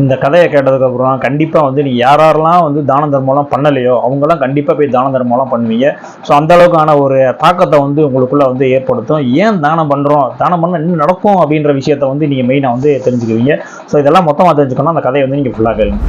இந்த கதையை கேட்டதுக்கப்புறம் கண்டிப்பாக வந்து நீ யார் யாரெல்லாம் வந்து தான தர்மம்லாம் பண்ணலையோ அவங்கெல்லாம் கண்டிப்பாக போய் தான தர்மம்லாம் பண்ணுவீங்க. ஸோ அந்த அளவுக்கான ஒரு தாக்கத்தை வந்து உங்களுக்குள்ளே வந்து ஏற்படுத்தும். ஏன் தானம் பண்ணுறோம் தானம் பண்ண என்ன நடக்கும் அப்படின்ற விஷயத்த வந்து நீங்கள் மெயினாக வந்து தெரிஞ்சுக்குவீங்க. ஸோ இதெல்லாம் மொத்தமாக தெரிஞ்சுக்கணும் அந்த கதையை வந்து நீங்கள் ஃபுல்லாக கேளுங்க.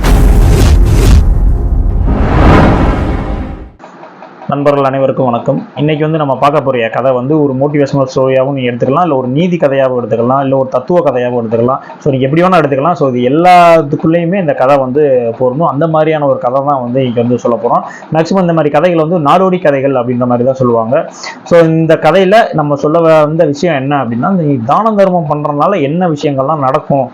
நண்பர்கள் அனைவருக்கும் வணக்கம். இன்னைக்கு வந்து நம்ம பார்க்க போகிற கதை வந்து ஒரு மோட்டிவேஷனல் ஸ்டோரியாகவும் நீங்கள் எடுத்துக்கலாம் இல்லை ஒரு நீதி கதையாகவும் எடுத்துக்கலாம் இல்லை ஒரு தத்துவ கதையாகவும் எடுத்துக்கலாம். ஸோ நீங்கள் எப்படி வேணால் எடுத்துக்கலாம். ஸோ இது எல்லாத்துக்குள்ளேயுமே இந்த கதை வந்து பொருந்தும். அந்த மாதிரியான ஒரு கதை தான் வந்து இங்கே வந்து சொல்ல போகிறோம் மேக்ஸிமம் இந்த மாதிரி கதைகள் வந்து நாடோடி கதைகள் அப்படின்ற மாதிரி தான் சொல்லுவாங்க. ஸோ இந்த கதையில் நம்ம சொல்ல வந்த விஷயம் என்ன அப்படின்னா நீ தான தர்மம் பண்ணுறதுனால என்ன விஷயங்கள்லாம் நடக்கும்?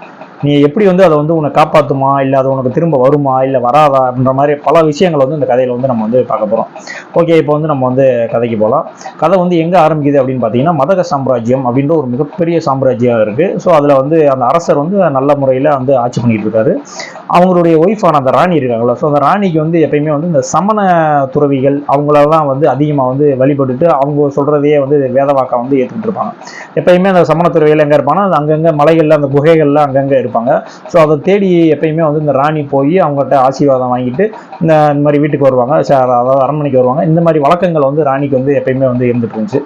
நீ எப்படி வந்து அதை வந்து உன்னை காப்பாற்றுமா இல்லை அது உனக்கு திரும்ப வருமா? இல்லை வராதா? அப்படின்ற மாதிரி பல விஷயங்கள் வந்து இந்த கதையில் வந்து நம்ம வந்து பார்க்க போகிறோம் ஓகே இப்போ வந்து நம்ம வந்து கதைக்கு போகலாம் கதை வந்து எங்கே ஆரம்பிக்குது அப்படின்னு பார்த்தீங்கன்னா மதக சாம்ராஜ்யம் அப்படின்ற ஒரு மிகப்பெரிய சாம்ராஜ்யம் இருக்குது ஸோ அதில் வந்து அந்த அரசர் வந்து நல்ல முறையில் வந்து ஆட்சி பண்ணிட்டு இருக்காரு. அவங்களுடைய ஒய்ஃபான அந்த ராணி இருக்காங்களா ஸோ அந்த ராணிக்கு வந்து எப்பயுமே வந்து இந்த சமண துறவிகள் அவங்களெல்லாம் வந்து அதிகமாக வந்து வழிபட்டுட்டு அவங்க சொல்கிறதையே வந்து வேதவாக்கா வந்து ஏற்றுக்கிட்டு இருப்பாங்க. எப்பயுமே அந்த சமண துறவிகள் எங்கே இருப்பாங்கன்னா அது அங்கங்கே மலைகளில் அந்த குகைகளில் அங்கங்கே இருப்பாங்க. ஸோ அதை தேடி எப்பயுமே வந்து இந்த ராணி போய் அவங்ககிட்ட ஆசீர்வாதம் வாங்கிட்டு இந்த இந்த மாதிரி வீட்டுக்கு வருவாங்க. அதாவது அரண்மனைக்கு வருவாங்க. இந்த மாதிரி வழக்கங்கள் வந்து ராணிக்கு வந்து எப்பயுமே வந்து இருந்துட்டு இருந்துச்சு.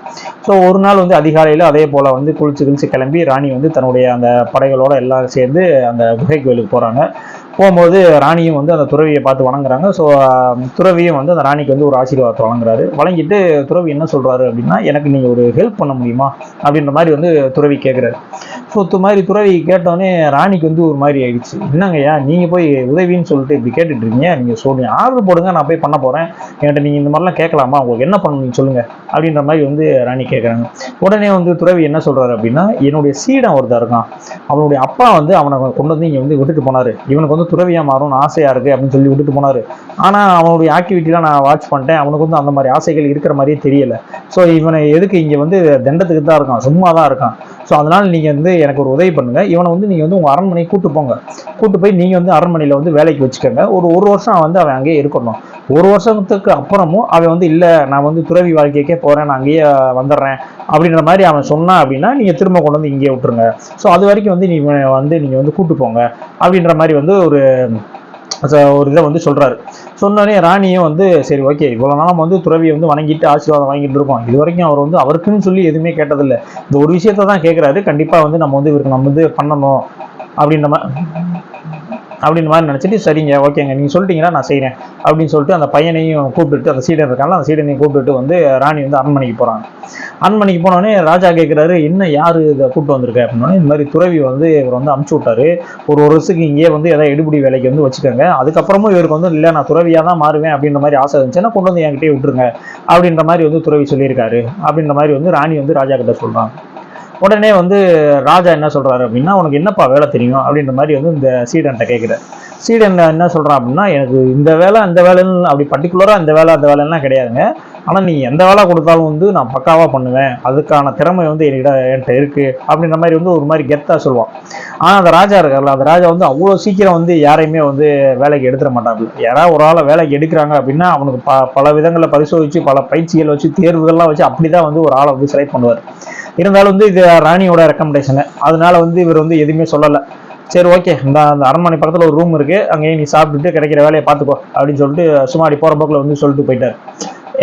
ஸோ ஒரு நாள் வந்து அதிகாலையில் அதே போல் வந்து குளிச்சு குளிச்சு கிளம்பி ராணி வந்து தன்னுடைய அந்த படைகளோட எல்லாம் சேர்ந்து அந்த குகை கோயிலுக்கு போகிறாங்க போகும்போது ராணியும் வந்து அந்த துறவியை பார்த்து வணங்குறாங்க. ஸோ துறவியும் வந்து அந்த ராணிக்கு வந்து ஒரு ஆசீர்வாதத்தை வழங்குறாரு. வழங்கிட்டு துறவி என்ன சொல்கிறாரு அப்படின்னா எனக்கு நீங்கள் ஒரு ஹெல்ப் பண்ண முடியுமா? அப்படின்ற மாதிரி வந்து துறவி கேட்குறாரு ஸோ இது மாதிரி துறவி கேட்டோடனே ராணிக்கு வந்து ஒரு மாதிரி ஆயிடுச்சு. என்னங்கய்யா நீங்கள் போய் உதவின்னு சொல்லிட்டு இப்படி கேட்டுட்டு இருக்கீங்க. நீங்க ஆர்டர் போடுங்க நான் போய் பண்ண போகிறேன் என்கிட்ட நீங்கள் இந்த மாதிரிலாம் கேட்கலாமா? உங்களுக்கு என்ன பண்ணணும் நீங்க சொல்லுங்கள் அப்படின்ற மாதிரி வந்து ராணி கேட்குறாங்க உடனே வந்து துறவி என்ன சொல்கிறாரு அப்படின்னா என்னுடைய சீடன் ஒருத்தர் இருக்கான். அவனுடைய அப்பா வந்து அவனை கொண்டு வந்து இங்கே வந்து விட்டுட்டு போனார். இவனுக்கு வந்து துறவியா மாறும்னு ஆசையா இருக்கு அப்படின்னு சொல்லி விட்டுட்டு போனாரு. ஆனா அவனுடைய ஆக்டிவிட்டிலாம் நான் வாட்ச் பண்ணிட்டேன். அவனுக்கு வந்து அந்த மாதிரி ஆசைகள் இருக்கிற மாதிரியே தெரியல. ஸோ இவனை எதுக்கு இங்க வந்து தண்டத்துக்கு தான் இருக்கான்? சும்மா தான் இருக்கான். ஸோ அதனால நீங்க வந்து எனக்கு ஒரு உதவி பண்ணுங்க. இவனை வந்து நீங்க வந்து உங்க அரண்மனையை கூட்டு போங்க. கூட்டு போய் நீங்க வந்து அரண்மனையில வந்து வேலைக்கு வச்சுக்கோங்க. ஒரு ஒரு வருஷம் வந்து அவன் அங்கேயே இருக்கணும். ஒரு வருஷத்துக்கு அப்புறமும் அவன் வந்து இல்லை நான் வந்து துறவி வாழ்க்கைக்கே போகிறேன் நான் அங்கேயே வந்துடுறேன் அப்படின்ற மாதிரி அவன் சொன்னான் அப்படின்னா நீங்கள் திரும்ப கொண்டு வந்து இங்கேயே விட்டுருங்க. ஸோ அது வரைக்கும் வந்து நீ வந்து நீங்கள் வந்து கூட்டு போங்க அப்படின்ற மாதிரி வந்து ஒரு ச- ஒரு இதை வந்து சொல்கிறாரு சொன்னோடனே ராணியும் வந்து சரி ஓகே இவ்வளோ நாள் வந்து துறவியை வந்து வணங்கிட்டு ஆசீர்வாதம் வாங்கிட்டு இருக்கோம். இது வரைக்கும் அவர் வந்து அவருக்குன்னு சொல்லி எதுவுமே கேட்டதில்லை. இந்த ஒரு விஷயத்த தான் கேட்குறாரு. கண்டிப்பாக வந்து நம்ம வந்து இவருக்கு நம்ம வந்து பண்ணணும் அப்படின்ற மாதிரி அப்படின்ற மாதிரி நினச்சிட்டு சரிங்க ஓகேங்க நீங்கள் சொல்லிட்டீங்கன்னா நான் செய்கிறேன் அப்படின்னு சொல்லிட்டு அந்த பையனையும் கூப்பிட்டுட்டு அந்த சீடன் இருக்காங்க அந்த சீடனையும் கூப்பிட்டுட்டு வந்து ராணி வந்து அரண்மனைக்கு போகிறாங்க அரண்மனைக்கு போனோடனே ராஜா கேட்குறாரு என்ன யார் இதை கூப்பிட்டு வந்திருக்க? அப்படின்னோடனே இந்த மாதிரி துறவி வந்து இவர் வந்து அமுச்சு விட்டாரு. ஒரு ஒரு வருஷத்துக்கு இங்கேயே வந்து ஏதாவது எடுபடி வேலைக்கு வந்து வச்சுக்கோங்க. அதுக்கப்புறமும் இவருக்கு வந்து இல்லை நான் துறவியாக தான் மாறுவேன் அப்படின்ற மாதிரி ஆசை இருந்துச்சுன்னா கொண்டு வந்து என்கிட்டயே விட்டுருங்க அப்படின்ற மாதிரி வந்து துறவி சொல்லியிருக்காரு. அப்படின்ற மாதிரி வந்து ராணி வந்து ராஜா கிட்ட சொல்கிறாங்க உடனே வந்து ராஜா என்ன சொல்கிறாரு அப்படின்னா உனக்கு என்னப்பா வேலை தெரியும்? அப்படின்ற மாதிரி வந்து இந்த சீடன்ட்ட கேட்குறாரு சீடன் என்ன சொல்கிறான் அப்படின்னா எனக்கு இந்த வேலை அந்த வேலைன்னு அப்படி பர்டிகுலராக இந்த வேலை அந்த வேலைலாம் கிடையாதுங்க. ஆனால் நீ எந்த வேலை கொடுத்தாலும் வந்து நான் பக்காவாக பண்ணுவேன். அதுக்கான திறமை வந்து என்கிட்ட என்கிட்ட இருக்குது அப்படின்ற மாதிரி வந்து ஒரு மாதிரி கெத்தாக சொல்லுவான். ஆனால் அந்த ராஜா இருக்கார்ல அந்த ராஜா வந்து அவ்வளோ சீக்கிரம் வந்து யாரையுமே வந்து வேலைக்கு எடுத்துட மாட்டாங்க யாராவது ஒரு ஆளை வேலைக்கு எடுக்கிறாங்க அப்படின்னா அவனுக்கு ப பல விதங்களில் பரிசோதித்து பல பயிற்சிகள் வச்சு தேர்வுகள்லாம் வச்சு அப்படி தான் வந்து ஒரு ஆளை வந்து செலக்ட் பண்ணுவார். இருந்தாலும் வந்து இது ராணியோட ரெக்கமெண்டேஷனு அதனால வந்து இவர் வந்து எதுவுமே சொல்லலை. சரி ஓகே இந்த அந்த அரண்மனை பக்கத்தில் ஒரு ரூம் இருக்குது அங்கேயே நீ சாப்பிட்டுட்டு கிடைக்கிற வேலையை பார்த்துக்கோ அப்படின்னு சொல்லிட்டு சும்மா அப்படி போகிற போக்கில் வந்து சொல்லிட்டு போயிட்டார்.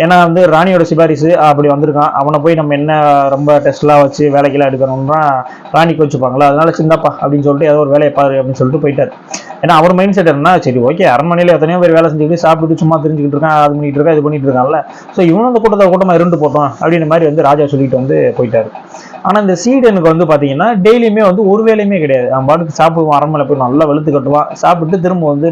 ஏன்னா வந்து ராணியோட சிபாரிசு அப்படி வந்திருக்கான். அவனை போய் நம்ம என்ன ரொம்ப டெஸ்ட்லாம் வச்சு வேலைக்கெல்லாம் எடுக்கணும்னா ராணிக்கு வச்சுப்பாங்களா அதனால சின்னப்பா அப்படின்னு சொல்லிட்டு ஏதோ ஒரு வேலையை பாரு அப்படின்னு சொல்லிட்டு போயிட்டார். ஏன்னா அவர் மைண்ட் செட் என்ன சரி ஓகே அரண்மனையில் எத்தனையோ பேர் வேலை செஞ்சுக்கிட்டு சாப்பிட்டுட்டு சும்மா தெரிஞ்சுக்கிட்டு இருக்கான் அது பண்ணிட்டு இருக்கா இது பண்ணிட்டு இருக்கான்ல ஸோ இவனும் அந்த கூட்டத்தை கூட்டமாக இருந்து போட்டோம் அப்படின்ற மாதிரி வந்து ராஜா சொல்லிட்டு வந்து போயிட்டாரு. ஆனால் இந்த சீடனுக்கு வந்து பார்த்தீங்கன்னா டெய்லியுமே வந்து ஒரு வேலையுமே கிடையாது. அவன் பாட்டுக்கு சாப்பிடுவான் அரண்மனை போய் நல்லா வெளுத்து கட்டுவான். சாப்பிட்டு திரும்ப வந்து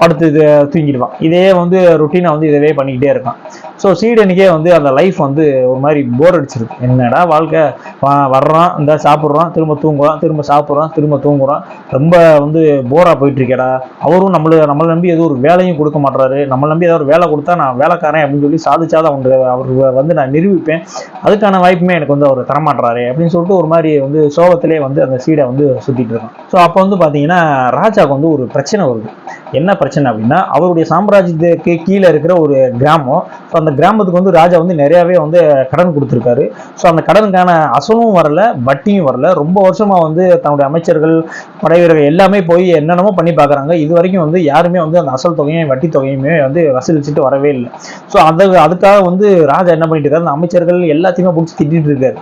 படுத்து தூங்கிடுவான். இதே வந்து ருட்டீனை வந்து இதவே பண்ணிக்கிட்டே இருக்கான். ஸோ சீடனுக்கே வந்து அந்த லைஃப் வந்து ஒரு மாதிரி போர் அடிச்சிருக்கு என்னடா வாழ்க்கை? வர்றோம் வர்றான் இந்த சாப்பிட்றான் திரும்ப தூங்குறான் திரும்ப சாப்பிட்றான் திரும்ப தூங்குறான். ரொம்ப வந்து போராக போயிட்டுருக்கேடா. அவரும் நம்மள நம்மளை நம்பி எதுவும் ஒரு வேலையும் கொடுக்க மாட்டுறாரு நம்மளை நம்பி ஏதாவது ஒரு வேலை கொடுத்தா நான் வேலைக்காரன் அப்படின்னு சொல்லி சாதிச்சாதான் அவங்க அவர் வந்து நான் நிரூபிப்பேன். அதுக்கான வாய்ப்புமே எனக்கு வந்து அவர் தரமாட்டுறாரு அப்படின்னு சொல்லிட்டு ஒரு மாதிரி வந்து சோகத்திலே வந்து அந்த சீடை வந்து சுற்றிட்டு இருக்கான். ஸோ அப்போ வந்து பார்த்தீங்கன்னா ராஜாவுக்கு வந்து ஒரு பிரச்சனை வருது. என்ன பிரச்சனை அப்படின்னா அவருடைய சாம்ராஜ்யத்துக்கு கீழே இருக்கிற ஒரு கிராமம். ஸோ அந்த கிராமத்துக்கு வந்து ராஜா வந்து நிறையாவே வந்து கடன் கொடுத்துருக்காரு. ஸோ அந்த கடனுக்கான அசலும் வரல வட்டியும் வரல. ரொம்ப வருஷமாக வந்து தன்னுடைய அமைச்சர்கள் படைவீரர்கள் எல்லாமே போய் என்னென்னமோ பண்ணி பார்க்குறாங்க. இது வரைக்கும் வந்து யாருமே வந்து அந்த அசல் தொகையும் வட்டி தொகையுமே வந்து வசூலிச்சுட்டு வரவே இல்லை. ஸோ அதை அதுக்காக வந்து ராஜா என்ன பண்ணிட்டு இருக்காரு? அந்த அமைச்சர்கள் எல்லாத்தையுமே பிடிச்சி திட்டிட்டு இருக்காரு.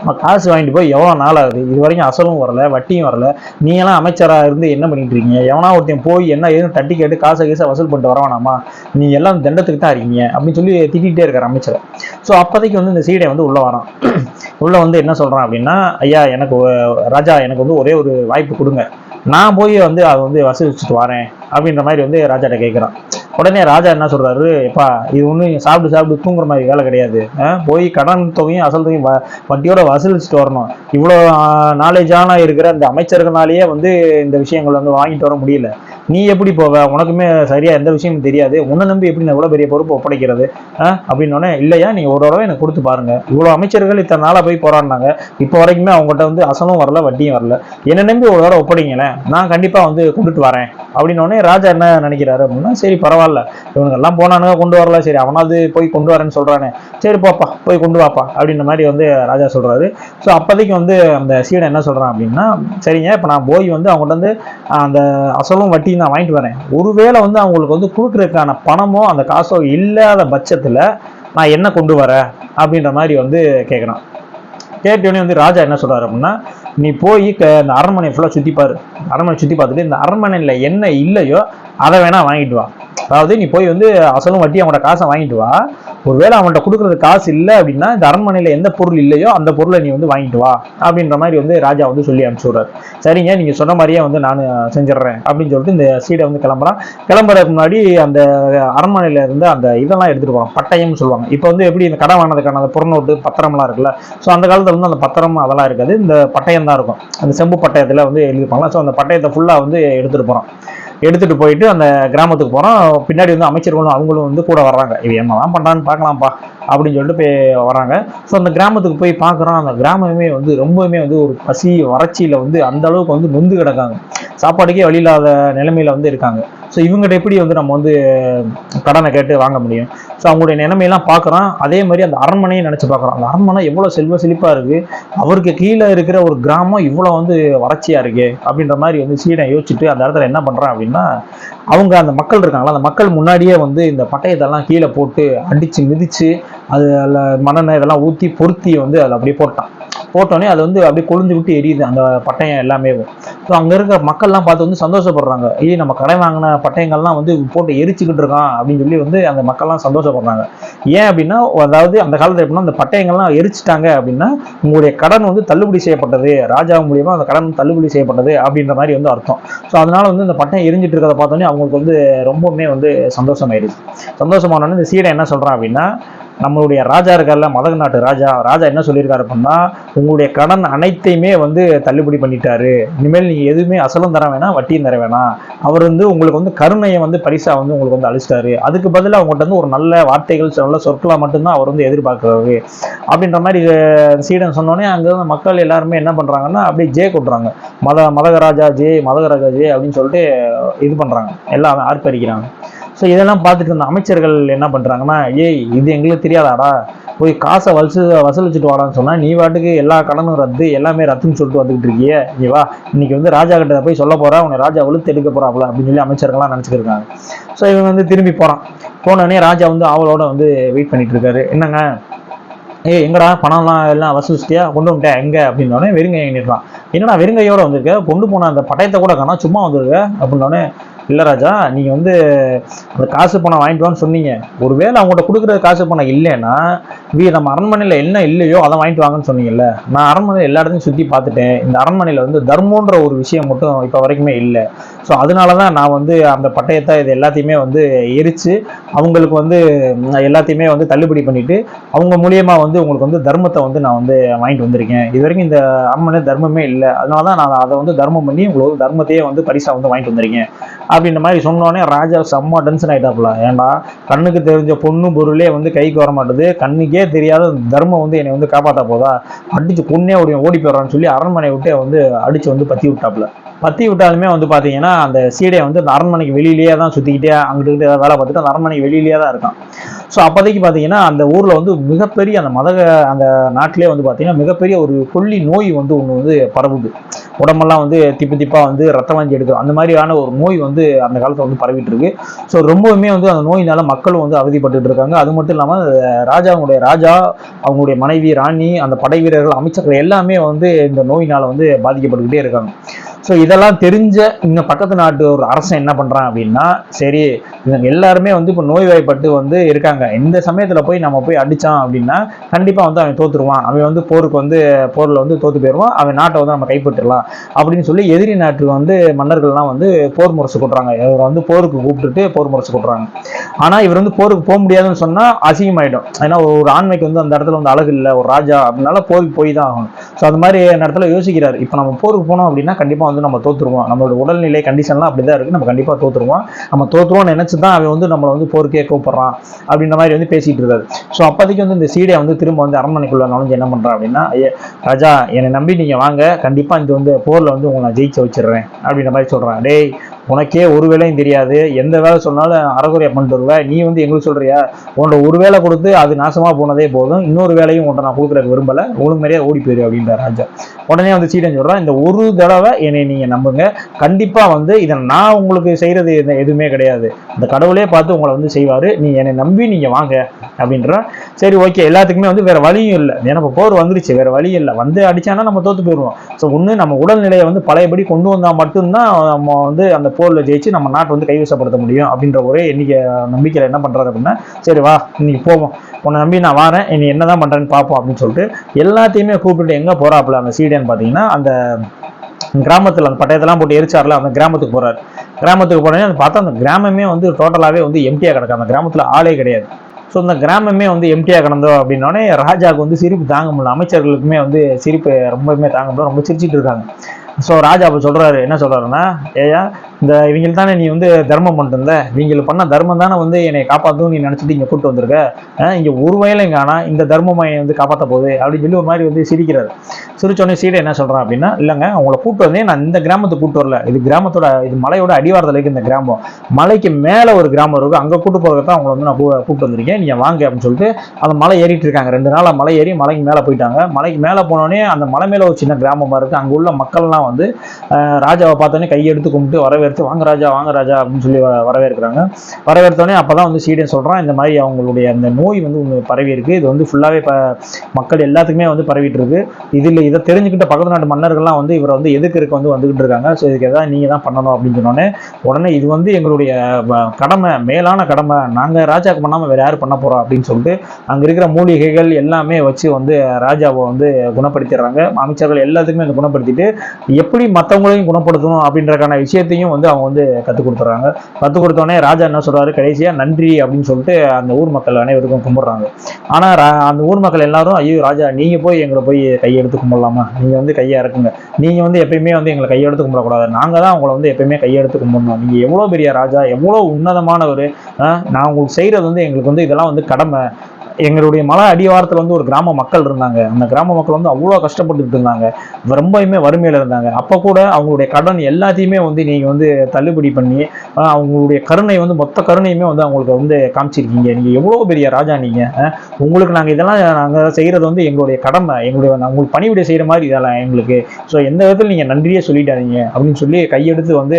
நம்ம காசு வாங்கிட்டு போய் எவ்வளோ நாள் ஆகுது? இது வரைக்கும் அசலும் வரல வட்டியும் வரல. நீ எல்லாம் அமைச்சராக இருந்து என்ன பண்ணிட்டு இருக்கீங்க? எவனா ஒருத்தன் போய் என்ன ஏதுன்னு தட்டி கேட்டு காசை கீசை வசூல் பண்ணிட்டு வரவேணாமா நீ எல்லாம் தண்டத்துக்கு தான் இருக்கீங்க அப்படின்னு சொல்லி திட்டிகிட்டே இருக்காரு அமைச்சர். ஸோ அப்போதைக்கு வந்து இந்த சீடை வந்து உள்ள வரான். உள்ள வந்து என்ன சொல்றான் அப்படின்னா ஐயா எனக்கு ராஜா எனக்கு வந்து ஒரே ஒரு வாய்ப்பு கொடுங்க. நான் போய் வந்து அதை வந்து வசூலிச்சுட்டு வரேன் அப்படின்ற மாதிரி வந்து ராஜாட்ட கேட்குறான் உடனே ராஜா என்ன சொல்கிறாரு எப்பா இது ஒன்றும் சாப்பிட்டு சாப்பிட்டு தூங்குற மாதிரி வேலை கிடையாது. போய் கடன் தொகையும் அசல் தொகையும் வ- வட்டியோட வசூலிச்சுட்டு வரணும். இவ்வளோ நாலேஜான இருக்கிற அந்த அமைச்சர்களாலேயே வந்து இந்த விஷயங்கள் வந்து வாங்கிட்டு வர முடியல. நீ எப்படி போவ? உனக்குமே சரியா எந்த விஷயமும் தெரியாது. உன்னை நம்பி எப்படி நான் இவ்வளோ பெரிய பொறுப்பு ஒப்படைக்கிறது? அஹ் அப்படின்னோடனே இல்லையா நீ ஒரு தடவை எனக்கு கொடுத்து பாருங்க. இவ்வளோ அமைச்சர்கள் இத்தனை நாளா போய் போராடினாங்க. இப்போ வரைக்குமே அவங்ககிட்ட வந்து அசலும் வரல வட்டியும் வரல. என்னை நம்பி ஒரு தடவை ஒப்படைங்களேன். நான் கண்டிப்பா வந்து கொண்டுட்டு வரேன். அப்படின்னோடனே ராஜா என்ன நினைக்கிறாரு அப்படின்னா சரி பரவாயில்ல. இவனுங்க எல்லாம் போனானுங்க கொண்டு வரல. சரி அவனாவது போய் கொண்டு வரேன்னு சொல்றானே. சரி பாப்பா. போய் கொண்டு வாப்பா அப்படின்ற மாதிரி வந்து ராஜா சொல்கிறாரு ஸோ அப்போதைக்கு வந்து அந்த சீடன் என்ன சொல்கிறான் அப்படின்னா சரிங்க இப்போ நான் போய் வந்து அவங்கள்ட்ட வந்து அந்த அசலும் வட்டியும் நான் வாங்கிட்டு வரேன். ஒருவேளை வந்து அவங்களுக்கு வந்து கொடுக்குறதுக்கான பணமோ அந்த காசோ இல்லாத பட்சத்தில் நான் என்ன கொண்டு வரேன் அப்படின்ற மாதிரி வந்து கேட்குறான் கேட்டோடனே வந்து ராஜா என்ன சொல்கிறார் அப்படின்னா நீ போய் க- இந்த அரண்மனையை ஃபுல்லாக சுற்றி பாரு. அரண்மனை சுற்றி பார்த்துட்டு இந்த அரண்மனையில் என்ன இல்லையோ அதை வேணா வாங்கிட்டு வா. அதாவது நீ போய் வந்து அசலும் வட்டி அவனோட காசை வாங்கிட்டு வா. ஒருவேளை அவன்கிட்ட கொடுக்குறது காசு இல்லை அப்படின்னா இந்த அரண்மனையில் எந்த பொருள் இல்லையோ அந்த பொருளை நீ வந்து வாங்கிட்டு வா அப்படின்ற மாதிரி வந்து ராஜா வந்து சொல்லி அனுப்பிச்சுடுறாரு. சரிங்க நீங்கள் சொன்ன மாதிரியே வந்து நான் செஞ்சிடுறேன் அப்படின்னு சொல்லிட்டு இந்த சீடை வந்து கிளம்புறான். கிளம்புறதுக்கு முன்னாடி அந்த அரண்மனையில இருந்து அந்த இதெல்லாம் எடுத்துட்டு போவாங்க பட்டயம்னு சொல்லுவாங்க. இப்போ வந்து எப்படி இந்த கடன் வாங்கினதுக்கான அந்த புறநோட்டு பத்திரம்லாம் இருக்குல்ல ஸோ அந்த காலத்துல வந்து அந்த பத்திரம் அதெல்லாம் இருக்காது. இந்த பட்டயம் தான் இருக்கும். அந்த செம்பு பட்டயத்தில் வந்து எழுதிப்பாங்க ஸோ அந்த பட்டயத்தை ஃபுல்லாக வந்து எடுத்துட்டு போகிறோம் எடுத்துட்டு போயிட்டு அந்த கிராமத்துக்கு போகிறோம் பின்னாடி வந்து அமைச்சர்களும் அவங்களும் வந்து கூட வர்றாங்க. இது என்னதான் பண்ணுறான்னு பார்க்கலாம்ப்பா அப்படின்னு சொல்லிட்டு போய் வராங்க ஸோ அந்த கிராமத்துக்கு போய் பார்க்குறோம். அந்த கிராமமே வந்து ரொம்பவுமே வந்து ஒரு பசி வறட்சியில் வந்து அந்த அளவுக்கு வந்து நொந்து கிடக்காங்க. சாப்பாடுக்கே வழி இல்லாத நிலைமையில வந்து இருக்காங்க. ஸோ இவங்ககிட்ட எப்படி வந்து நம்ம வந்து கடனை கேட்டு வாங்க முடியும்? ஸோ அவங்களுடைய நிலைமையெல்லாம் பார்க்குறோம் அதே மாதிரி அந்த அரண்மனையை நினச்சி பார்க்குறோம் அந்த அரண்மனை எவ்வளோ செல்வ செழிப்பாக இருக்குது அவருக்கு கீழே இருக்கிற ஒரு கிராமம் இவ்வளோ வந்து வறட்சியாக இருக்கு? அப்படின்ற மாதிரி வந்து சீடன் யோசிச்சுட்டு அந்த இடத்துல என்ன பண்ணுறான் அப்படின்னா அவங்க அந்த மக்கள் இருக்காங்களா அந்த மக்கள் முன்னாடியே வந்து இந்த பட்டயத்தெல்லாம் கீழே போட்டு அடித்து மிதித்து அது அதில் மணனை இதெல்லாம் ஊற்றி பொருத்தி வந்து அதில் அப்படியே போட்டான். போட்டோன்னே அது வந்து அப்படியே கொழுந்து விட்டு எரியுது. அந்த பட்டயம் எல்லாமே. ஸோ அங்கே இருக்கிற மக்கள்லாம் பார்த்து வந்து சந்தோஷப்படுறாங்க. ஏய் நம்ம கடை வாங்கின பட்டயங்கள்லாம் வந்து போட்டு எரிச்சுக்கிட்டு இருக்கான் அப்படின்னு சொல்லி வந்து அந்த மக்கள்லாம் சந்தோஷப்படுறாங்க. ஏன் அப்படின்னா அதாவது அந்த காலத்தில் எப்படின்னா அந்த பட்டயங்கள்லாம் எரிச்சிட்டாங்க அப்படின்னா உங்களுடைய கடன் வந்து தள்ளுபடி செய்யப்பட்டது. ராஜா மூலியமாக அந்த கடன் தள்ளுபடி செய்யப்பட்டது அப்படின்ற மாதிரி வந்து அர்த்தம். ஸோ அதனால வந்து இந்த பட்டயம் எரிஞ்சிட்டு இருக்கிறத பார்த்தோன்னே அவங்களுக்கு வந்து ரொம்பவுமே வந்து சந்தோஷமாயிருச்சு சந்தோஷமானோன்னு இந்த சீடை என்ன சொல்கிறான் அப்படின்னா நம்மளுடைய ராஜா இருக்கார்ல மதக நாட்டு ராஜா ராஜா என்ன சொல்லியிருக்காரு அப்படின்னா உங்களுடைய கடன் அனைத்தையுமே வந்து தள்ளுபடி பண்ணிட்டாரு. இனிமேல் நீங்க எதுவுமே அசலும் தர வேணாம் வட்டியும் தர வேணாம். அவர் வந்து உங்களுக்கு வந்து கருணையை வந்து பரிசா வந்து உங்களுக்கு வந்து அழிச்சிட்டாரு அதுக்கு பதிலாக அவங்ககிட்ட வந்து ஒரு நல்ல வார்த்தைகள் நல்ல சொற்களாக மட்டும்தான் அவர் வந்து எதிர்பார்க்குறாரு. அப்படின்ற மாதிரி சீடன் சொன்னோடனே அங்கே மக்கள் எல்லாருமே என்ன பண்றாங்கன்னா அப்படியே ஜே கொட்டுறாங்க. மத மதகராஜா ஜே மதகராஜா ஜே அப்படின்னு சொல்லிட்டு இது பண்றாங்க. எல்லாம் ஆர்ப்பரிக்கிறாங்க. ஸோ இதெல்லாம் பார்த்துட்டு இருந்த அமைச்சர்கள் என்ன பண்ணுறாங்கன்னா ஏய் இது எங்களுக்கு தெரியாதாடா? போய் காசை வசூ வசூலிச்சுட்டு வாடான்னு சொன்னால் நீ பாட்டுக்கு எல்லா கடனும் ரத்து எல்லாமே ரத்துன்னு சொல்லிட்டு வந்துகிட்டு இருக்கியே. நீ வா இன்னைக்கு வந்து ராஜா கிட்ட போய் சொல்ல போறா உன்னை ராஜா வெளுத்து எடுக்க போறாப்ல அப்படின்னு சொல்லி அமைச்சர்கள்லாம் நினச்சிருக்காங்க ஸோ இவங்க வந்து திரும்பி போகிறான் போனோடனே ராஜா வந்து அவளோட வந்து வெயிட் பண்ணிட்டு இருக்காரு. என்னங்க? ஏய் எங்கடா? பணம்லாம் எல்லாம் வசூலிச்சிட்டியா? கொண்டு வந்துட்டேன் எங்கே? அப்படின்னோடனே வெறுங்கை நின்றான் என்னடா வெறுங்கையோட வந்திருக்க? கொண்டு போன அந்த பட்டயத்தை கூட காணா சும்மா வந்திருக்க? அப்படின்னோடனே இல்லை ராஜா நீங்கள் வந்து அந்த காசு பணம் வாங்கிட்டு வான்னு சொன்னீங்க. ஒருவேளை அவங்கள்ட்ட கொடுக்குற காசு பணம் இல்லைன்னா வீ நம்ம அரண்மனையில் என்ன இல்லையோ அதை வாங்கிட்டு வாங்கன்னு சொன்னீங்கல்ல. நான் அரண்மனையில் எல்லா இடத்தையும் சுற்றி பார்த்துட்டேன். இந்த அரண்மனையில் வந்து தர்மன்ற ஒரு விஷயம் மட்டும் இப்போ வரைக்குமே இல்லை. ஸோ அதனால தான் நான் வந்து அந்த பட்டயத்தை இது எல்லாத்தையுமே வந்து எரித்து அவங்களுக்கு வந்து எல்லாத்தையுமே வந்து தள்ளுபடி பண்ணிவிட்டு அவங்க மூலியமாக வந்து உங்களுக்கு வந்து தர்மத்தை வந்து நான் வந்து வாங்கிட்டு வந்திருக்கேன். இது வரைக்கும் இந்த அரண்மனை தர்மமே இல்லை. அதனால தான் நான் அதை வந்து தர்மம் பண்ணி உங்களுக்கு தர்மத்தையே வந்து பரிசா வந்து வாங்கிட்டு வந்திருக்கேன். அப்படின்ற மாதிரி சொன்னோடனே ராஜா செம்ம டென்ஷன் ஆயிட்டாப்புல. ஏன்டா? கண்ணுக்கு தெரிஞ்ச பொண்ணு பொருளே வந்து கைக்கு வர மாட்டுது கண்ணுக்கே தெரியாத தர்மம் வந்து என்னை வந்து காப்பாற்ற போதா? அடித்து பொண்ணே ஓடி ஓடி போயிடறான்னு சொல்லி அரண்மனை விட்டே வந்து அடிச்சு வந்து பத்தி விட்டாப்புல. பற்றி விட்டாலுமே வந்து பார்த்தீங்கன்னா அந்த சீடை வந்து அந்த அரண்மனைக்கு வெளியிலேயே தான் சுற்றிக்கிட்டே அங்கிட்டு ஏதாவது வேலை பார்த்துட்டு அந்த அரண்மனைக்கு வெளியிலேயே தான் இருக்கான். ஸோ அப்போதைக்கு பார்த்தீங்கன்னா அந்த ஊரில் வந்து மிகப்பெரிய அந்த மத அந்த நாட்டிலே வந்து பார்த்தீங்கன்னா மிகப்பெரிய ஒரு கொல்லி நோய் வந்து ஒன்று வந்து பரவுது. உடம்பெல்லாம் வந்து திப்பு திப்பாக வந்து ரத்தம் வாங்கி எடுக்கும் அந்த மாதிரியான ஒரு நோய் வந்து அந்த காலத்தில் வந்து பரவிட்டு இருக்கு ஸோ ரொம்பவுமே வந்து அந்த நோயினால மக்களும் வந்து அவதிப்பட்டு இருக்காங்க. அது மட்டும் இல்லாமல் ராஜாவுடைய ராஜா அவங்களுடைய மனைவி ராணி அந்த படை வீரர்கள் அமைச்சர்கள் எல்லாமே வந்து இந்த நோயினால் வந்து பாதிக்கப்பட்டுக்கிட்டே இருக்காங்க. ஸோ இதெல்லாம் தெரிஞ்ச இங்கே பக்கத்து நாட்டு ஒரு அரசன் என்ன பண்ணுறான் அப்படின்னா சரி இவங்க எல்லாருமே வந்து இப்போ நோய்வாய்ப்பட்டு வந்து இருக்காங்க. இந்த சமயத்தில் போய் நம்ம போய் அடித்தான் அப்படின்னா கண்டிப்பாக வந்து அவன் தோற்றுருவான் அவன் வந்து போருக்கு வந்து போரில் வந்து தோற்று போயிடுவான். அவன் நாட்டை வந்து நம்ம கைப்பற்றிடலாம் அப்படின்னு சொல்லி எதிரி நாட்டு வந்து மன்னர்கள்லாம் வந்து போர் முரசு கொட்டுறாங்க. இவர் வந்து போருக்கு கூப்பிட்டுட்டு போர் முரசு கொட்டுறாங்க. ஆனால் இவர் வந்து போருக்கு போக முடியாதுன்னு சொன்னால் அசிங்கமாயிடும். ஏன்னா ஒரு ஆண்மைக்கு வந்து அந்த இடத்துல வந்து அழகு இல்லை ஒரு ராஜா அப்படின்னால போருக்கு போய் தான் ஆகணும். ஸோ அது மாதிரி இடத்துல யோசிக்கிறார். இப்போ நம்ம போருக்கு போனோம் அப்படின்னா கண்டிப்பாக வந்து நம்ம தோத்துருவோம். நம்மளோட உடல்நிலை கண்டிஷன்லாம் அப்படிதான் இருக்குது நம்ம கண்டிப்பா தோத்துருவோம். நம்ம தோத்துருவோம்னு நினைச்சு தான் அவன் வந்து நம்மளை வந்து போருக்கே கூப்பிடுறான் அப்படின்ற மாதிரி வந்து பேசிட்டு இருக்காரு. ஸோ அப்போதைக்கு வந்து இந்த சீடை வந்து திரும்ப வந்து அரண்மனைக்குள்ள நுழைஞ்சு என்ன பண்றான் அப்படின்னா ஐயா ராஜா என்னை நம்பி நீங்க வாங்க. கண்டிப்பா இந்த வந்து போர்ல வந்து உங்களை நான் ஜெயிச்சு வச்சிடுறேன். அப்படின்ற மாதிரி சொல்றான். டேய் உனக்கே ஒரு வேலையும் தெரியாது. எந்த வேலை சொன்னாலும் அறகுறையா பண்ணிட்டு வருவேன் நீ வந்து எங்களுக்கு சொல்றியா? உன்னோட ஒரு வேலை கொடுத்து அது நாசமாக போனதே போதும். இன்னொரு வேலையும் உன்ட்ட நான் கொடுக்குறதுக்கு விரும்பல. உங்களுக்கு மாதிரியே ஓடி போயிரு அப்படின்ற ராஜா. உடனே வந்து சீடன் சொல்றான் இந்த ஒரு தடவை என்னை நீங்க நம்புங்க. கண்டிப்பா வந்து இதை நான் உங்களுக்கு செய்யறது எது- எதுவுமே கிடையாது. இந்த கடவுளே பார்த்து உங்களை வந்து செய்வாரு. நீ என்னை நம்பி நீங்க வாங்க. அப்படின்ற சரி ஓகே. எல்லாத்துக்குமே வந்து வேற வழியும் இல்லை. ஏன்னா இப்போ போர் வந்துருச்சு. வேற வழி இல்லை. வந்து அடிச்சானா நம்ம தோத்து போயிடுவோம். ஸோ ஒன்று நம்ம உடல்நிலையை வந்து பழையபடி கொண்டு வந்தால் மட்டும்தான் நம்ம வந்து அந்த போரில் ஜெயிச்சு நம்ம நாட்டை வந்து கைவசப்படுத்த முடியும் அப்படின்ற ஒரே எண்ணிக்கை நம்பிக்கையில் என்ன பண்ணுறாரு அப்படின்னா சரி வா இன்னைக்கு போவோம். உன்னை நம்பி நான் வரேன் நீ என்னதான் பண்றேன்னு பார்ப்போம் அப்படின்னு சொல்லிட்டு எல்லாத்தையுமே கூப்பிட்டு எங்கே போறாப்புல அந்த சீடன் பார்த்தீங்கன்னா அந்த கிராமத்தில் அந்த பட்டயத்தெல்லாம் போட்டு எரிச்சார்ல அந்த கிராமத்துக்கு போகிறார் கிராமத்துக்கு போனோடனே அது பார்த்தா அந்த கிராமமே வந்து டோட்டலாகவே வந்து எம்டியாக கிடக்கு. அந்த கிராமத்தில் ஆளே கிடையாது. ஸோ இந்த கிராமமே வந்து எம்டியாக கிடந்தோம் அப்படின்னோடனே ராஜாவுக்கு வந்து சிரிப்பு தாங்க முடியல. அமைச்சர்களுக்குமே வந்து சிரிப்பு ரொம்பவுமே தாங்க முடியல. ரொம்ப சிரிச்சிட்டு இருக்காங்க. ஸோ ராஜா அப்போ சொல்கிறாரு என்ன சொல்கிறாருன்னா ஏயா இந்த இவங்களுக்கு தானே நீ வந்து தர்மம் பண்ணிட்டு இருந்த இவங்களுக்கு பண்ண தர்மம் தானே வந்து என்னை காப்பாற்றும் நீ நினச்சிட்டு இங்கே கூப்பிட்டு வந்திருக்க. இங்கே ஒரு ஒரு இங்கே காணா இந்த தர்மம் என்னை வந்து காப்பாற்ற போகுது அப்படின்னு சொல்லி ஒரு மாதிரி வந்து சிரிக்கிறாரு. சிரிச்சோடனே சீடை என்ன சொல்றான் அப்படின்னா இல்லைங்க அவங்கள கூப்பிட்டு வந்தே நான் இந்த கிராமத்துக்கு கூட்டு வரல. இது கிராமத்தோட இது மலையோட அடிவாரத்தில் இந்த கிராமம். மலைக்கு மேலே ஒரு கிராமம் இருக்கும். அங்கே கூப்பிட்டு போகிறதா தான் வந்து நான் கூ- கூப்பிட்டு வந்திருக்கேன். நீங்கள் வாங்க அப்படின்னு சொல்லிட்டு அந்த மலை ஏறிட்டு இருக்காங்க. ரெண்டு நாளாக மலை ஏறி மலைக்கு மேலே போயிட்டாங்க. மலைக்கு மேலே போனோடனே அந்த மலை மேலே ஒரு சின்ன கிராமமாக இருக்குது அங்கே உள்ள மக்கள்லாம் வந்து ராஜாவை பார்த்தோன்னே கையெடுத்து கும்பிட்டு வரவேற்று வாங்க ராஜா வாங்க ராஜா அப்படின்னு சொல்லி வரவேற்கிறாங்க. வரவேற்றோடனே அப்பதான் வந்து சீடன் சொல்கிறான் இந்த மாதிரி அவங்களுடைய அந்த நோய் வந்து ஒன்று பரவி இருக்கு. இது வந்து ஃபுல்லாவே ப மக்கள் எல்லாத்துக்குமே வந்து பரவிட்டு இருக்கு. இதில் இதை தெரிஞ்சுக்கிட்ட பக்கத்து நாட்டு மன்னர்கள்லாம் வந்து இவரை வந்து எதுக்கு வந்து வந்துகிட்டு இருக்காங்க. ஸோ இதுக்கு எதாவது நீங்க தான் பண்ணணும் அப்படின்னு சொன்னோடனே உடனே இது வந்து எங்களுடைய கடமை மேலான கடமை. நாங்க ராஜாக்கு பண்ணாம வேற யார் பண்ண போறோம் அப்படின்னு சொல்லிட்டு அங்க இருக்கிற மூலிகைகள் எல்லாமே வச்சு வந்து ராஜாவை வந்து குணப்படுத்திடுறாங்க. அமைச்சர்கள் எல்லாத்துக்குமே வந்து குணப்படுத்திட்டு எப்படி மற்றவங்களையும் குணப்படுத்தணும் அப்படின்றக்கான விஷயத்தையும் வந்து அவங்க வந்து கற்றுக் கொடுத்துறாங்க. கற்றுக் கொடுத்தோடனே ராஜா என்ன சொல்கிறாரு கடைசியாக நன்றி அப்படின்னு சொல்லிட்டு அந்த ஊர் மக்கள் அனைவருக்கும் கும்பிட்றாங்க. ஆனால் ரா- அந்த ஊர் மக்கள் எல்லாரும் ஐயோ ராஜா நீங்கள் போய் எங்களை போய் கையெடுத்து கும்பிடலாமா? நீங்கள் வந்து கையை இறக்குங்க. நீங்கள் வந்து எப்பயுமே வந்து எங்களை கையெடுத்து கும்பிடக்கூடாது. நாங்கள் தான் அவங்கள வந்து எப்பயுமே கையெடுத்து கும்பிடணும். நீங்கள் எவ்வளோ பெரிய ராஜா எவ்வளோ உன்னதமானவர் நான் உங்களுக்கு செய்கிறது வந்து எங்களுக்கு வந்து இதெல்லாம் வந்து கடமை. எங்களுடைய மலை அடிவாரத்தில் வந்து ஒரு கிராம மக்கள் இருந்தாங்க. அந்த கிராம மக்கள் வந்து அவ்வளோ கஷ்டப்பட்டுட்டு இருந்தாங்க. ரொம்பவுமே வறுமையில் இருந்தாங்க. அப்போ கூட அவங்களுடைய கடன் எல்லாத்தையுமே வந்து நீங்கள் வந்து தள்ளுபடி பண்ணி அவங்களுடைய கருணை வந்து மொத்த கருணையுமே வந்து அவங்களுக்கு வந்து காமிச்சிருக்கீங்க. நீங்கள் எவ்வளோ பெரிய ராஜா நீங்கள் உங்களுக்கு நாங்கள் இதெல்லாம் நாங்கள் செய்கிறது வந்து எங்களுடைய கடமை. எங்களுடைய நான் உங்களுக்கு பணிவிடை செய்கிற மாதிரி இதெல்லாம் எங்களுக்கு. ஸோ எந்த விதத்தில் நீங்கள் நன்றியே சொல்லிட்டாதீங்க அப்படின்னு சொல்லி கையெடுத்து வந்து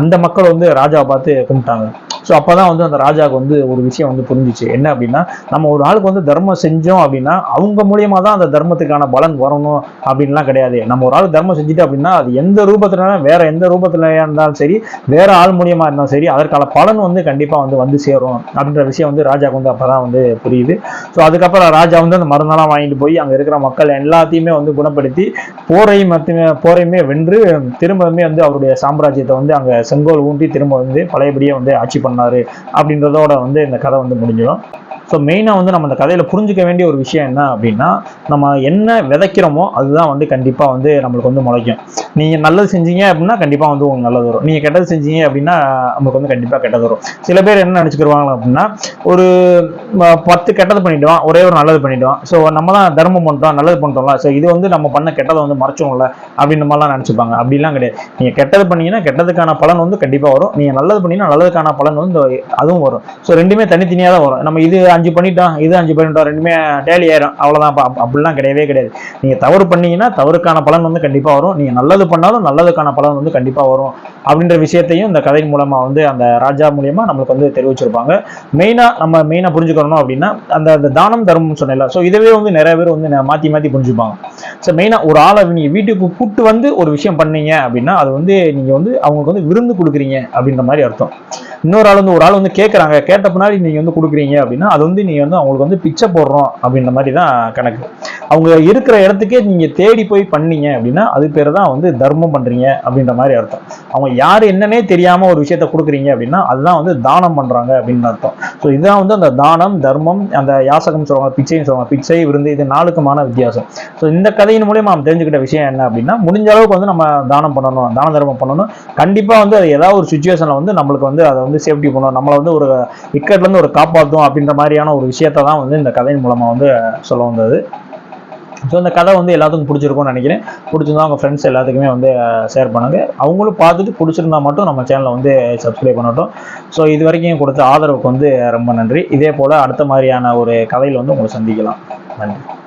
அந்த மக்கள் வந்து ராஜாவை பார்த்து கும்பிட்டாங்க. ஸோ அப்போ தான் வந்து அந்த ராஜாவுக்கு வந்து ஒரு விஷயம் வந்து புரிஞ்சிச்சு. என்ன அப்படின்னா நம்ம ஒரு ஆள் ஆளுக்கு வந்து தர்மம் செஞ்சோம் அப்படின்னா அவங்க மூலியமா தான் அந்த தர்மத்துக்கான பலன் வரணும் அப்படின்லாம் கிடையாது. நம்ம ஒரு ஆள் தர்மம் செஞ்சுட்டு அப்படின்னா அது எந்த ரூபத்துல வேற எந்த ரூபத்துல இருந்தாலும் சரி வேற ஆள் மூலியமா இருந்தாலும் சரி அதற்கான பலன் வந்து கண்டிப்பா வந்து வந்து சேரும் அப்படின்ற விஷயம் வந்து ராஜாக்கு வந்து அப்பதான் வந்து புரியுது. ஸோ அதுக்கப்புறம் ராஜா வந்து அந்த மருந்தெல்லாம் வாங்கிட்டு போய் அங்க இருக்கிற மக்கள் எல்லாத்தையுமே வந்து குணப்படுத்தி போரையும் மட்டுமே போரையுமே வென்று திரும்பவுமே வந்து அவருடைய சாம்ராஜ்யத்தை வந்து அங்க செங்கோல் ஊன்றி திரும்ப வந்து பழையபடியே வந்து ஆட்சி பண்ணாரு அப்படின்றதோட வந்து இந்த கதை வந்து முடிஞ்சிடும். ஸோ மெயினாக வந்து நம்ம அந்த கதையில் புரிஞ்சுக்க வேண்டிய ஒரு விஷயம் என்ன அப்படின்னா நம்ம என்ன விதைக்கிறோமோ அதுதான் வந்து கண்டிப்பாக வந்து நம்மளுக்கு வந்து முளைக்கும். நீங்கள் நல்லது செஞ்சீங்க அப்படின்னா கண்டிப்பாக வந்து உங்களுக்கு நல்லது வரும். நீங்கள் கெட்டது செஞ்சீங்க அப்படின்னா நமக்கு வந்து கண்டிப்பாக கெட்டது வரும். சில பேர் என்ன நினச்சிக்கிருவாங்க அப்படின்னா ஒரு பத்து கெட்டது பண்ணிவிடுவான் ஒரே ஒரு நல்லது பண்ணிவிடுவான் ஸோ நம்ம தான் தர்மம் பண்ணிட்டோம் நல்லது பண்ணிட்டோம்ல ஸோ இது வந்து நம்ம பண்ண கெட்டதை வந்து மறைச்சோம்ல அப்படின்ற மாதிரிலாம் நினச்சிப்பாங்க. அப்படிலாம் கிடையாது. நீங்கள் கெட்டது பண்ணீங்கன்னா கெட்டதுக்கான பலன் வந்து கண்டிப்பாக வரும். நீங்கள் நல்லது பண்ணீங்கன்னா நல்லதுக்கான பலன் வந்து அதுவும் வரும். ஸோ ரெண்டுமே தனித்தனியாக தான் வரும். நம்ம இது அஞ்சு பண்ணிட்டோம் இது அஞ்சு பண்ணிட்டோம் ரெண்டுமே டேலி ஆயிரும். அவ்வளோதான் அப்படிலாம் கிடையவே கிடையாது. நீங்கள் தவறு பண்ணீங்கன்னா தவறுக்கான பலன் வந்து கண்டிப்பாக வரும். நீங்கள் நல்லது பண்ணாலும் நல்லதுக்கான பலன் வந்து கண்டிப்பாக வரும். அப்படின்ற விஷயத்தையும் இந்த கதை மூலமாக வந்து அந்த ராஜா மூலியமாக நம்மளுக்கு வந்து தெரிவிச்சிருப்பாங்க. மெயினாக நம்ம மெயினாக புரிஞ்சுக்கணும் அப்படின்னா அந்த அந்த தானம் தர்மம்னு சொன்னல ஸோ இதவே வந்து நிறைய பேர் வந்து மாற்றி மாற்றி புரிஞ்சுப்பாங்க. ஸோ மெயினாக ஒரு ஆளை நீங்கள் வீட்டுக்கு கூப்பிட்டு வந்து ஒரு விஷயம் பண்ணீங்க அப்படின்னா அது வந்து நீங்கள் வந்து அவங்களுக்கு வந்து விருந்து கொடுக்குறீங்க அப்படின்ற மாதிரி அர்த்தம். இன்னொரு ஆள் வந்து ஒரு ஆள் வந்து கேட்குறாங்க கேட்ட பின்னாடி நீங்கள் வந்து கொடுக்குறீங்க அப்படின்னா அது வந்து நீங்கள் வந்து அவங்களுக்கு வந்து பிச்சை போடுறோம் அப்படின்ற மாதிரி தான் கணக்கு. அவங்க இருக்கிற இடத்துக்கே நீங்கள் தேடி போய் பண்ணீங்க அப்படின்னா அது பேர் தான் வந்து தர்மம் பண்ணுறீங்க அப்படின்ற மாதிரி அர்த்தம். அவங்க யார் என்னன்னே தெரியாமல் ஒரு விஷயத்த கொடுக்குறீங்க அப்படின்னா அதுதான் வந்து தானம் பண்ணுறாங்க அப்படின்னு அர்த்தம். ஸோ இதுதான் வந்து அந்த தானம் தர்மம் அந்த யாசகம் சொல்லுவாங்க பிச்சைன்னு சொல்லுவாங்க. பிச்சை விருந்து இது நாளுக்குமான வித்தியாசம். ஸோ இந்த கதையின் மூலியமா நம்ம தெரிஞ்சுக்கிட்ட விஷயம் என்ன அப்படின்னா முடிஞ்ச அளவுக்கு வந்து நம்ம தானம் பண்ணணும் தான தர்மம் பண்ணணும். கண்டிப்பாக வந்து அது ஏதாவது ஒரு சுச்சுவேஷனில் வந்து நம்மளுக்கு வந்து அதை வந்து சேஃப்டி பண்ணணும் நம்மளை வந்து ஒரு விக்கெட்லேருந்து ஒரு காப்பாற்றும் அப்படின்ற மாதிரியான ஒரு விஷயத்தை தான் வந்து இந்த கதையின் மூலமாக வந்து சொல்ல வந்தது. ஸோ இந்த கதை வந்து எல்லாத்துக்கும் பிடிச்சிருக்கும்னு நினைக்கிறேன். பிடிச்சிருந்தா அவங்க ஃப்ரெண்ட்ஸ் எல்லாத்துக்குமே வந்து ஷேர் பண்ணுங்க. அவங்களும் பார்த்துட்டு பிடிச்சிருந்தா மட்டும் நம்ம சேனலை வந்து சப்ஸ்கிரைப் பண்ணட்டும். ஸோ இது வரைக்கும் கொடுத்த ஆதரவுக்கு வந்து ரொம்ப நன்றி. இதே போல் அடுத்த மாதிரியான ஒரு கதையில் வந்து உங்களை சந்திக்கலாம். நன்றி.